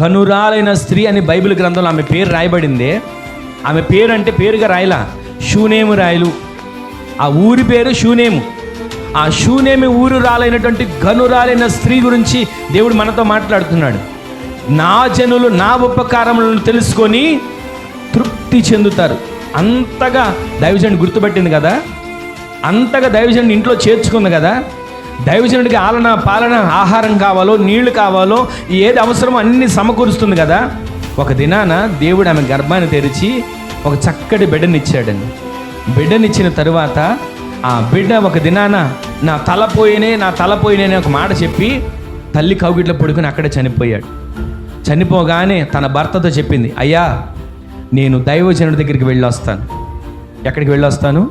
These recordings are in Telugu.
ఘనురాలైన స్త్రీ అని బైబిల్ గ్రంథంలో ఆమె పేరు రాయబడింది. ఆమె పేరు అంటే పేరుగా రాయలా. షూనేము రాయలు. ఆ ఊరి పేరు షూనేము. ఆ షూనేమి ఊరు రాలైనటువంటి ఘనురాలైన స్త్రీ గురించి దేవుడు మనతో మాట్లాడుతున్నాడు. నా జనులు నా ఉపకారములను తెలుసుకొని తృప్తి చెందుతారు. అంతగా దైవజనుడు గుర్తుపెట్టింది కదా? అంతగా దైవజనుడు ఇంట్లో చేర్చుకుంది కదా? దైవజనుడికి ఆలన పాలన ఆహారం కావాలో నీళ్ళు కావాలో ఏది అవసరమో అన్ని సమకూరుస్తుంది కదా. ఒక దినాన దేవుడు ఆమె గర్భాన్ని తెరిచి ఒక చక్కటి బిడ్డనిచ్చాడండి. బిడ్డనిచ్చిన తరువాత ఆ బిడ్డ ఒక దినాన నా తల పోయినే నా తల పోయినే ఒక మాట చెప్పి తల్లి కౌగిట్లో పడుకుని అక్కడే చనిపోయాడు. చనిపోగానే తన భర్తతో చెప్పింది అయ్యా నేను దైవజనుడి దగ్గరికి వెళ్ళి వస్తాను ఎక్కడికి వెళ్ళి వస్తాను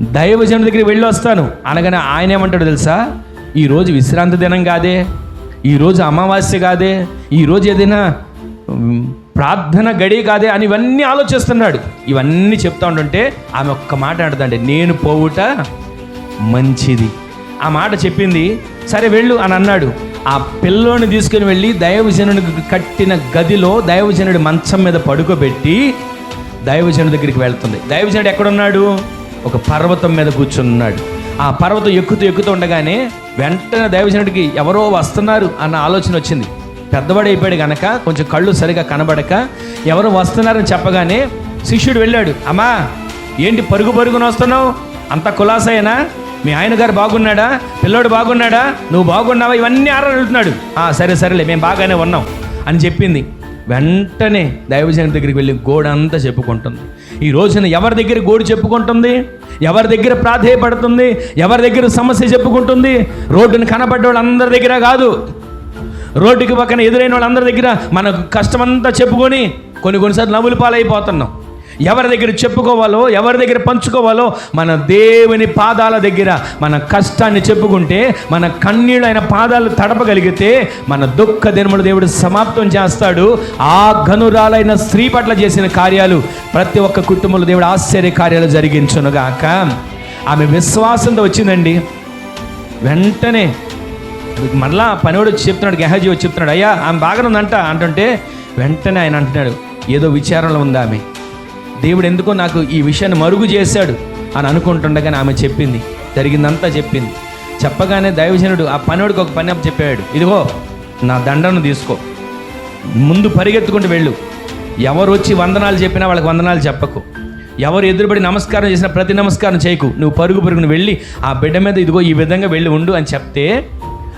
దైవజనుడి దగ్గరికి వెళ్ళి వస్తాను. అనగానే ఆయన ఏమంటాడు తెలుసా? ఈరోజు విశ్రాంతి దినం కాదే ఈరోజు అమావాస్య కాదే ఈరోజు ఏదైనా ప్రార్థన గడి కాదే అని ఇవన్నీ ఆలోచిస్తున్నాడు. ఇవన్నీ చెప్తా ఉంటుంటే ఆమె ఒక్క మాట అంటుందండి నేను పోవుట మంచిది. ఆ మాట చెప్పింది సరే వెళ్ళు అని అన్నాడు. ఆ పిల్లోని తీసుకుని వెళ్ళి దైవజనుడికి కట్టిన గదిలో దైవజనుడి మంచం మీద పడుకోబెట్టి దైవజనుడి దగ్గరికి వెళ్తుంది. దైవజనుడు ఎక్కడున్నాడు? ఒక పర్వతం మీద కూర్చున్నాడు. ఆ పర్వతం ఎక్కుతూ ఎక్కుతూ ఉండగానే వెంటనే దైవజనుడికి ఎవరో వస్తున్నారు అన్న ఆలోచన వచ్చింది. పెద్దవాడు అయిపోయాడు కనుక కొంచెం కళ్ళు సరిగా కనబడక ఎవరు వస్తున్నారని చెప్పగానే శిష్యుడు వెళ్ళాడు. అమ్మా ఏంటి పరుగు పరుగున వస్తున్నావు? అంత కులాసైనా? మీ ఆయన గారు బాగున్నాడా? పిల్లోడు బాగున్నాడా? నువ్వు బాగున్నావా? ఇవన్నీ ఆరాడుతున్నాడు సరే సరేలే మేము బాగానే ఉన్నాం అని చెప్పింది. వెంటనే దైవజన దగ్గరికి వెళ్ళి గోడ అంతా చెప్పుకుంటుంది. ఈ రోజున ఎవరి దగ్గర గోడు చెప్పుకుంటుంది? ఎవరి దగ్గర ప్రాధేయపడుతుంది? ఎవరి దగ్గర సమస్య చెప్పుకుంటుంది? రోడ్డుని కనబడ్డ వాళ్ళందరి దగ్గర కాదు. రోడ్డుకి పక్కన ఎదురైన వాళ్ళందరి దగ్గర మన కష్టమంతా చెప్పుకొని కొన్ని కొన్నిసార్లు నవ్వులు పాలైపోతున్నాం. ఎవరి దగ్గర చెప్పుకోవాలో ఎవరి దగ్గర పంచుకోవాలో మన దేవుని పాదాల దగ్గర మన కష్టాన్ని చెప్పుకుంటే మన కన్నీళ్ళు ఆయన పాదాలు తడపగలిగితే మన దుఃఖ దినములు దేవుడు సమాప్తం చేస్తాడు. ఆ ఘనురాలైన స్త్రీ పట్ల చేసిన కార్యాలు ప్రతి ఒక్క కుటుంబంలో దేవుడు ఆశ్చర్య కార్యాలు జరిగించునుగాక. ఆమె విశ్వాసంతో వచ్చిందండి. వెంటనే మరలా పనివాడు వచ్చి చెప్తున్నాడు గెహజీ వచ్చి చెప్తున్నాడు అయ్యా ఆమె బాగానే ఉందంట అంటుంటే వెంటనే ఆయన అంటున్నాడు ఏదో విచారణలో ఉంది ఆమె దేవుడు ఎందుకో నాకు ఈ విషయాన్ని మరుగు చేశాడు అని అనుకుంటుండగానే ఆమె చెప్పింది. జరిగిందంతా చెప్పింది. చెప్పగానే దైవజనుడు ఆ పనివాడికి ఒక పని చెప్పాడు. ఇదిగో నా దండను తీసుకో. ముందు పరిగెత్తుకుంటూ వెళ్ళు. ఎవరు వచ్చి వందనాలు చెప్పినా వాళ్ళకి వందనాలు చెప్పకు. ఎవరు ఎదురుబడి నమస్కారం చేసినా ప్రతి నమస్కారం చేయకు. నువ్వు పరుగు పరుగును వెళ్ళి ఆ బిడ్డ మీద ఇదిగో ఈ విధంగా వెళ్ళి ఉండు అని చెప్తే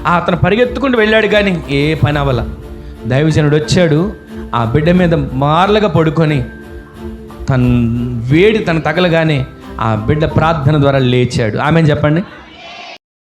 ఆ అతను పరిగెత్తుకుంటూ వెళ్ళాడు కానీ ఏ పని అవ్వాల దైవజనుడు వచ్చాడు ఆ బిడ్డ మీద మార్లగా పడుకొని తన వేడి తన తగలగానే ఆ బిడ్డ ప్రార్థన ద్వారా లేచాడు. ఆమె చెప్పండి?